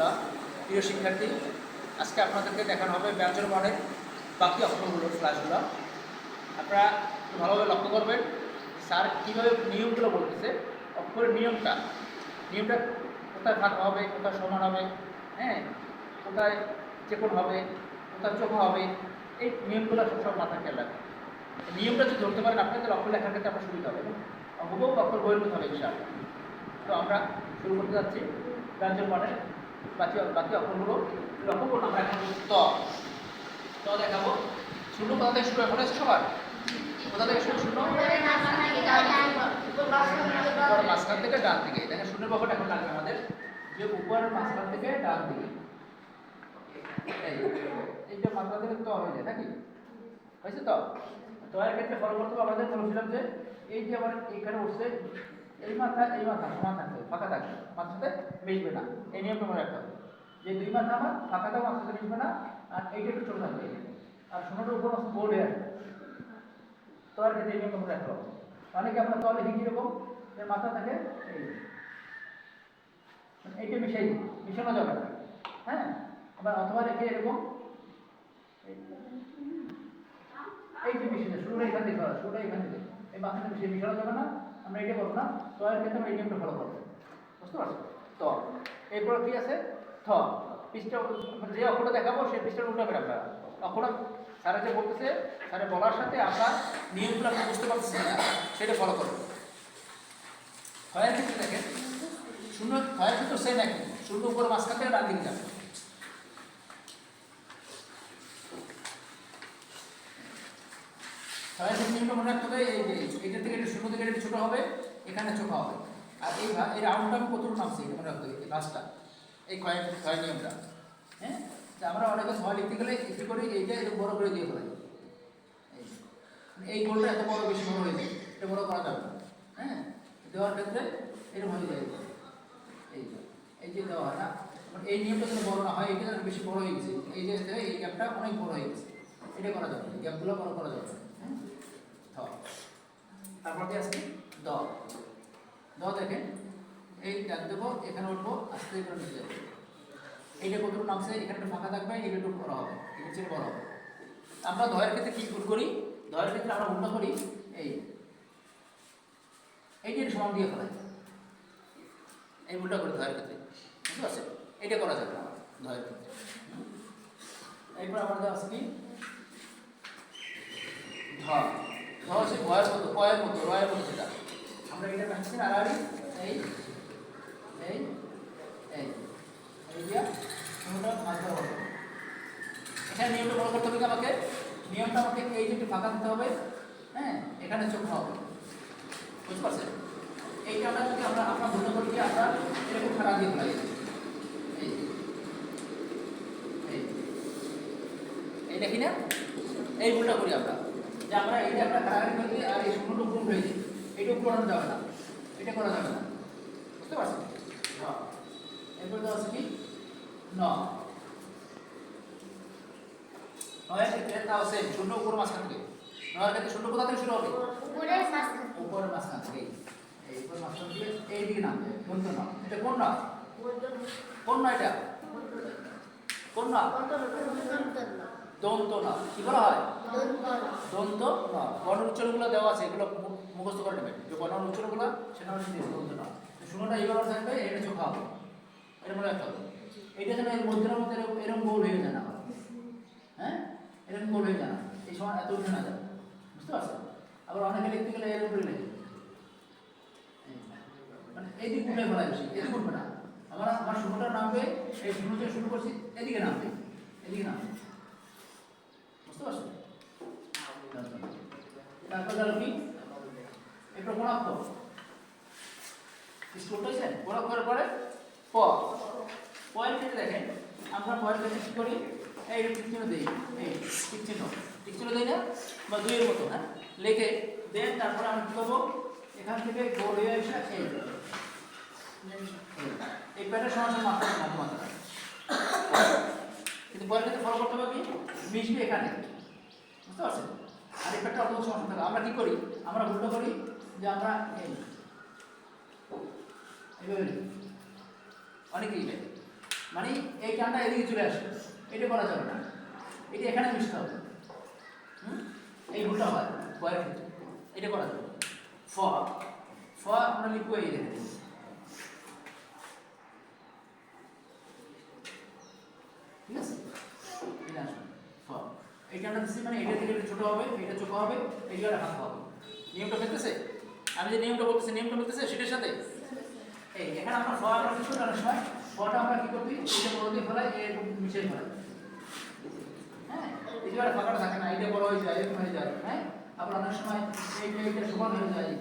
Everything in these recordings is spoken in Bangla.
রহমতুল্লাহ প্রিয় শিক্ষার্থী, আজকে আপনাদেরকে দেখানো হবে ব্যঞ্জন বর্ণের বাকি অক্ষরগুলোর ক্লাসগুলো আপনারা ভালোভাবে লক্ষ্য করবেন, স্যার কীভাবে নিয়মগুলো বলতেছে, অক্ষরের নিয়মটা। নিয়মটা কোথায় ভাগ হবে, কোথায় সমান হবে হ্যাঁ? কোথায় চেপন হবে, কোথায় চোখা হবে, এই নিয়মগুলো সব মাথায় খেয়াল রাখবেন। এই নিয়মটা যদি ধরতে পারেন, আপনাদের অক্ষর লেখার ক্ষেত্রে আপনার সুবিধা হবে। অক্ষর বহির্ভূত হবে, ইনশাআল্লাহ। তো আমরা শুরু করতে যাচ্ছি ব্যঞ্জন বর্ণের বাকি বাকি অক্ষরগুলো লক্ষ্য করুন আমরা এখন ত। ত দেখাবো। শূন্য কোথা থেকে শুরু মনে আছে সবার? কোথা থেকে শুরু শূন্য? মাঝখান থেকে ডান দিকে। দেখেন শূন্যের ব্যাপারটা এখন লাগবে আমাদের। যে উপর মাঝখান থেকে ডান দিকে। এই এইটা মাঝখান থেকে ত হয়ে যায় নাকি? হয়েছে তো? তো এর ক্ষেত্রে ফলো করতে হবে আমাদের বলেছিলাম যে এই যে আমার এখানে উঠছে এই মাথা এই মাথা সমান থাকবে ফাঁকা থাকবে মাথার সাথে মিশবে না। এই নিয়মটা মনে রাখতে হবে। যে দুই মাথা আমার ফাঁকাটাও মাথার সাথে মিশবে না, আর এইটা একটু ছোট থাকবে। আর শূন্যটার উপর বোর্ড আসবে তো আর ক্ষেত্রে এই নিয়মটা মনে রাখতে হবে। অনেকে আমরা তল লিখি কীরকম, যে মাথা থাকে, এই মানে এইটা মিশাই মিশানো যাবে হ্যাঁ? আবার অথবা রেখে এরকম। এই- যে মিশিয়ে শুরুটা এখান থেকে শুরুটা এখান থেকে। এই মাথাটা মিশিয়ে মিশানো যাবে না। আমরা এটা করব না, তো এর ক্ষেত্রে আমরা এই নিয়মটা ফলো করব। বুঝতে পারছ? তো। এরপর কি আছে? থ। পৃষ্ঠা মানে যে অক্ষরটা দেখাবো, সেই পৃষ্ঠার উল্টাবেন আপনারা অক্ষর স্যারে যে বলতেছে স্যারে বলার সাথে আপনার নিয়মগুলো আপনি বুঝতে পারছেন না, সেটা ফলো করুন ক্ষয়ের ক্ষেত্রে দেখেন, শূন্য ক্ষয়ের ক্ষেত্রে সেম একই। শূন্য উপর মাঝখান থেকে ডান দিকে যাবে। ছয়ের ক্ষেত্রে নিয়মটা মনে রাখতে হবে, এই এটা থেকে এটা শূন্য থেকে এটা ছোটো হবে, এখানে চোখা হবে। আর এই এই রাউন্ডটা আমি কতটুকু নামছি, এটা মনে রাখতে হবে লাস্টটা এই ক্ষয়ের ক্ষয় নিয়মটা। হ্যাঁ? যে আমরা অনেকে ছয় লিখতে গেলে একটু করে এইটা একটু বড় করে দিয়ে ফেলাই। এই মানে এই গোলটা এত বড়, বেশি বড় হয়ে যায়, এটা বড় করা যাবে হ্যাঁ? দেওয়ার ক্ষেত্রে এরকম হয়ে যায়। এই এই যে দেওয়া হয় না মানে এই নিয়মটা যেন বড় না হয়, এটা বেশি বড় হয়ে গেছে। এই যে, এই গ্যাপটা অনেক বড় হয়ে গেছে। এটা করা যাবে গ্যাপগুলো বড় করা যাবে তারপর কি আসছে দ দ দেখেন। এই ডাক দেবো, এখানে উঠবো, আস্তে করে নিচে যাব। এইটা কতটুকু নামছে? এখানে একটু ফাঁকা থাকবে, এটা একটু বড় হবে। এখানে চেয়ে বড় হবে। আমরা দয়ের ক্ষেত্রে কি ভুল করি? দয়ের ক্ষেত্রে আমরা উল্টো করি, এই এই যে সমান দিয়ে ফেলাই। এই উল্টা করি দয়ের ক্ষেত্রে। বুঝতে পারছেন? এটা করা যাবে না দয়ের ক্ষেত্রে? এরপর আমাদের আছে কি ধ ধ হচ্ছে ভয়ের মতো কয়ের মতো রয়ের মতো যেটা আমরা এটা কাটছি আড়াআড়ি। এই এই এই। এই দিয়া কোনোটা মাঝে হবে? এখানে নিয়মটা ফলো করতে হবে কি আমাকে? নিয়মটা আমাকে এই যে একটু ফাঁকা দিতে হবে হ্যাঁ এখানে চোখ হবে বুঝতে পারছেন? এইটা যদি আমরা আমরা ভুল করি কি আমরা এরকম খারাপ দিয়ে ফেলাই। এই দেখি না? এই ভুলটা করি আমরা। যে আমরা এই যে আমরা কারাগারি করে দিই আর এই শূন্যটা উপর হয়ে যায় এটা উপর করা যাবে না। এটা করা যাবে না। বুঝতে পারছেন? এরপর দেওয়া আছে কি? ন। নয়ের ক্ষেত্রে তাও সেম শূন্য উপর মাঝখান থেকে। নয়ের ক্ষেত্রে শূন্য কোথা থেকে শুরু হবে? উপর মাঝখান থেকে। এই উপর মাঝখান থেকে এই দিকে নাম কোন নাম এটা কোন নাম কোন না এটা কোন না দন্ত না কি বলা হয়? দন্ত না। বর্ণ উচ্চারণগুলো দেওয়া আছে এগুলো মুখস্থ করে নেবেন। যে বর্ণ উচ্চারণগুলো সেটা হচ্ছে দন্ত না। শূন্যটা এইভাবে থাকবে এটা চোখা হবে এটা মনে রাখতে হবে। এইটা যেন এর মধ্যে মধ্যে এরকম গোল হয়ে যায় না। হ্যাঁ? এরকম গোল হয়ে যায় না। এই সময় এত উঠে না যায়। বুঝতে পারছেন? আবার অনেকে লিখতে গেলে এরকম করে এই, মানে এইদিক উঠে ফেলা বেশি এদিকে উঠবে না। আমার আমার শুরুটা নামবে এই শুরু থেকে শুরু করছি এদিকে নামবে এদিকে নামবে বুঝতে পারছেন তারপর গেল কি এটা কোন অক্ষর স্কুল হয়েছেন কোন অক্ষরের পরে প। ক্ষেত্রে দেখেন, আমরা ক্ষেত্রে কি করি? এই টিক চিহ্ন দিই, এই টিক চিহ্ন। টিক দিই না? বা দুইয়ের মতো হ্যাঁ? লিখে, দেন তারপরে আমরা কি করব? এখান থেকে গোল হয়ে এসে এই। এই প্যাটার সমান মাত্রা মাত্রা কিন্তু ক্ষেত্রে ফলো করতে হবে কি? মিশবে এখানে। বুঝতে পারছেন? আর এই প্যাটার অত থাকে আমরা কি করি? আমরা উল্টো করি যে আমরা এই। অনেকেই লেখে মানে এই টানটা এদিকে চলে আসে। এটা করা যাবে না। এটা এখানে মিশতে হবে। এই ভুলটা হয়। বয়ের ক্ষেত্রে। এটা করা যাবে। ফ। ফ আমরা লিখব এই দেখে ঠিক আছে? ফ। এই টানটা মানে এটা থেকে এটা হবে, এটা ছোট হবে, এই জায়গাটা হাত হবে। নিয়মটা পেতেছে আমি যে নিয়মটা বলতেছি, নিয়মটা পেতেছে সেটার সাথে? এখানে আমরা আমরা কিছু অনেক সময় আমরা কি করতে এটা বড় দিয়ে ফেলাই হ্যাঁ? থাকে না এটা বড় হয়ে যায় হয়ে যায় হ্যাঁ? আবার অনেক সময় হয়ে যায়,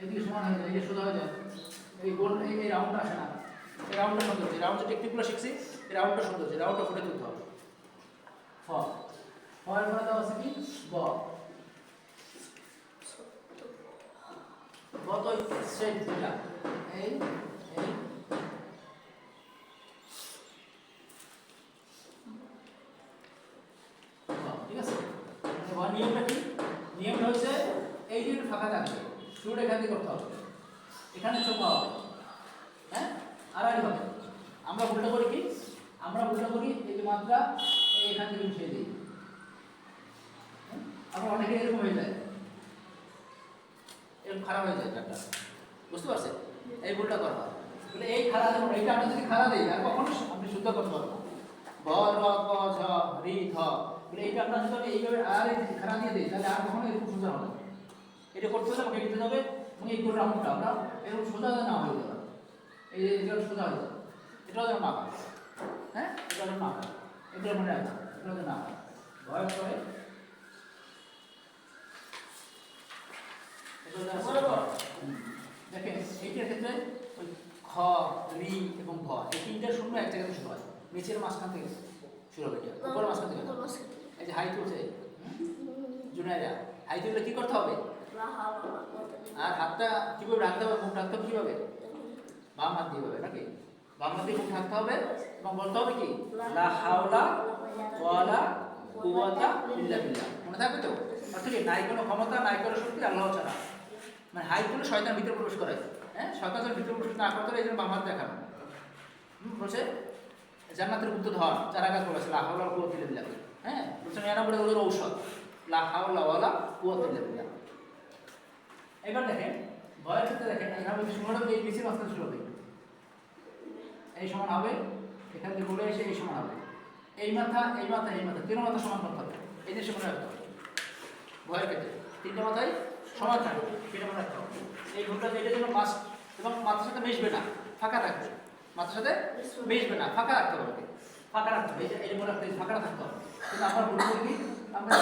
এদিকে হয়ে যায় এই রাউন্ডটা আসে না। এই রাউন্ডটা সুন্দর এই রাউন্ড যে টেকনিকগুলো শিখছি, এই রাউন্ডটা সুন্দর রাউন্ডটা ফুটে তুলতে হবে। ফ ফয়ের পরে দেওয়া আছে কি? ব। ব তো স্ট্রেট দিলাম এই এই ঠিক আছে নিয়মটা কি নিয়মটা হচ্ছে এই যে ফাঁকা থাকবে শুরুটা এখান থেকে করতে হবে এখানে চোখা হবে হ্যাঁ আড়াআড়ি হবে আমরা উল্টা করি কি আমরা উল্টা করি এই যে মাত্রা এখান থেকে মিশিয়ে দিই হ্যাঁ? আবার অনেকে এরকম হয়ে যায় এরকম খারাপ হয়ে যায় চারটা বুঝতে পারছেন এই ভুলটা করা বলে এই খারা যেমন এইটা আমরা যদি খারা দিই, আর কখনো আপনি শুদ্ধ করতে পারব। ব র ক ঝ, রি, ধ, বলে এইটা আমরা যদি এইভাবে আর এই খারা দিয়ে দিই, তাহলে আর কখনো এরকম সোজা হবে। এটা করতে হলে আমাকে দিতে হবে, এবং এই গোটা মুখটা আমরা এরকম সোজা না হয়ে যাবে এই এটা সোজা হয়ে যাবে এটাও যেন না হয়। হ্যাঁ? এটা যেন না হয়। এটা মনে রাখবে এটা যেন না হয়। ভয় করে। এটা যেন আসলে হয়। হুম। দেখেন এইটার ক্ষেত্রে ওই খ রি এবং ভ এই তিনটা শূন্য এক জায়গাতে শুরু হয়। নিচের মাঝখান থেকে শুরু হবে এটা। উপরের মাঝখান থেকে এই যে হাই তুলছে জুনাইরা হাই তুললে কি করতে হবে? আর হাতটা কীভাবে রাখতে হবে? মুখ রাখতে হবে কীভাবে? বাম হাত দিয়ে হবে, নাকি? বাম হাত দিয়ে মুখ রাখতে হবে এবং বলতে হবে কি? লা হাওলা ওয়ালা কুওয়াতা ইল্লা বিল্লাহ। মনে থাকবে তো? অর্থাৎ নাই কোনো ক্ষমতা নাই কোনো শক্তি আল্লাহ ছাড়া। মানে হাই তুলে শয়তান ভিতরে প্রবেশ করে হ্যাঁ যেন ভিতরে প্রবেশ না করতে এই বাম দেখানো। বলছে, জান্নাতের উত্তর ধর চারা গাছ বলেছে লা হাওলা কুওয়াতা ইল্লা বিল্লাহ। হ্যাঁ বলছে নিরানব্বই ওদের ঔষধ। লা হাওলা ওয়ালা কুওয়াতা ইল্লা বিল্লাহ। এবার দেখেন, ভয়ের ক্ষেত্রে দেখেন এখানে সমান হবে এই নিচের মাঝখানে শুরু হবে। এই সমান হবে, এখান থেকে বলে এসে এই সমান হবে। এই মাথা এই মাথা এই মাথা তিন মাথা সমান করতে হবে। এই যে সমান রাখতে হবে ভয়ের ক্ষেত্রে। তিনটে মাথায় সমান থাকবে সেটা মনে রাখতে হবে। এই ঘুমটা এটা যেন মাছ এবং মাথার সাথে মিশবে না, ফাঁকা থাকবে। মাথার সাথে মিশবে না, ফাঁকা রাখতে হবে। ফাঁকা রাখতে হবে, এই মনে রাখতে ফাঁকা থাকতে হবে। কিন্তু আমরা করি কি? আমরা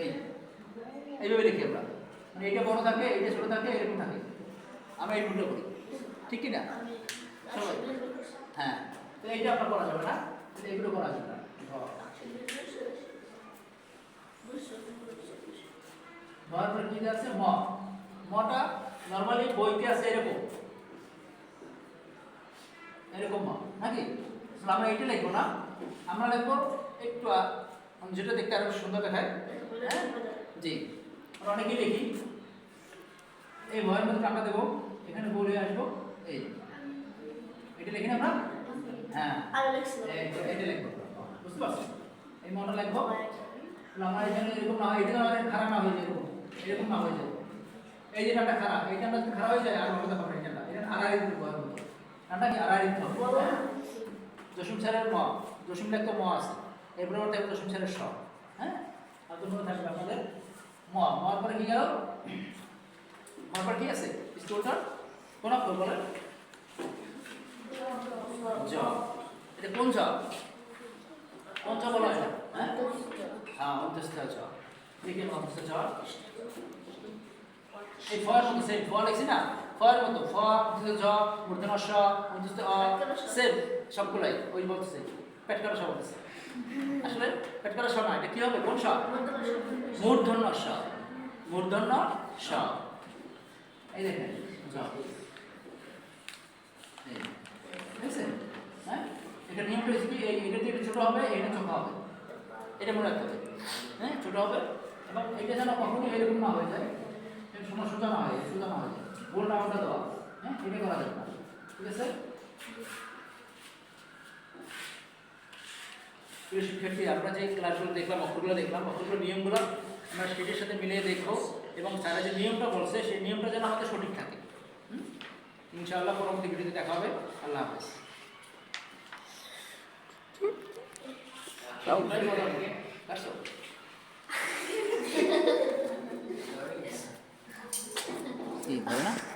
এই। এইভাবে লিখি আমরা। মানে এটা বড় থাকে এটা ছোট থাকে, এরকম থাকে। আমরা এই ভুলটা করি। ঠিক কি না? হ্যাঁ। তো এইটা আপনার করা যাবে না। এগুলো করা যাবে না। ধর পরে কি আছে? ম। মটা নরমালি বইতে আছে এরকম। এরকম ম নাকি? আমরা এইটা লিখব না। আমরা লিখব একটু যেটা দেখতে আরও সুন্দর দেখায়। হ্যাঁ? জি। আমরা অনেকেই লিখি। এই ভয়ের মধ্যে টাকা দেবো। এখানে বলে আসব। এই। এটা লিখি না আমরা? হ্যাঁ। এটা লিখব। বুঝতে পারছ এই মনটা লিখব। তাহলে আমার এখানে এরকম না এটা খারাপ না হয়ে যায় এরকম না হয়ে যায় এই যে টানটা খারাপ, এই যদি খারাপ হয়ে যায়, আর ভালো দেখাবো এই টানটা এটা আড়াই দিতে ভয়ের মতো টানটা কি আড়াই দিতে হবে? জসিম স্যারের ম জসিম লেখতে ম আছে। এরপরে আমার থাকবে জসিম স্যারের স হ্যাঁ? আর দুটো থাকবে আমাদের ম মর পরে কি গেল? মর পরে কি আছে? স্টোরটার কোন অক্ষর বলেন। এটা কোন জ? কোন জ বলা হয়? হ্যাঁ? হ্যাঁ অন্তস্থ জ। লিখেন অন্তস্থ জ এই ফয়ের মতো সেম ফ লিখছি না? ফয়ের মতো ফ অন্তস্থ জ মূর্ধন্য স অন্তস্থ অ সেম সবগুলাই, ওই বলতেছে। পেট করা স বলতেছে। আসলে পেট করা স না, এটা কি হবে? কোন স মূর্ধন্য স মূর্ধন্য স এই দেখেন জ হ্যাঁ? এটা নিয়মটা হচ্ছে কি? এটা থেকে ছোট হবে এটা ছোট হবে। এটা মনে রাখতে হবে। হ্যাঁ ছোট হবে। এবং এটা যেন কখনোই এরকম না হয়ে যায় এটা সোজা না হয় সোজা না হয়ে যায় গোল রাউন্ডটা দেওয়া। হ্যাঁ এটা করা যাবে না। ঠিক আছে? প্রিয় শিক্ষার্থী আমরা যে ক্লাসগুলো দেখলাম অক্ষরগুলো দেখলাম অক্ষরগুলো নিয়মগুলো আমরা স্টেজের সাথে মিলিয়ে দেখব এবং স্যারা যে নিয়মটা বলছে সেই নিয়মটা যেন আমাদের সঠিক থাকে। হুম? ইনশাআল্লাহ পরবর্তী ভিডিওতে দেখা হবে। আল্লাহ হাফেজ। কাটছো? কি হবে না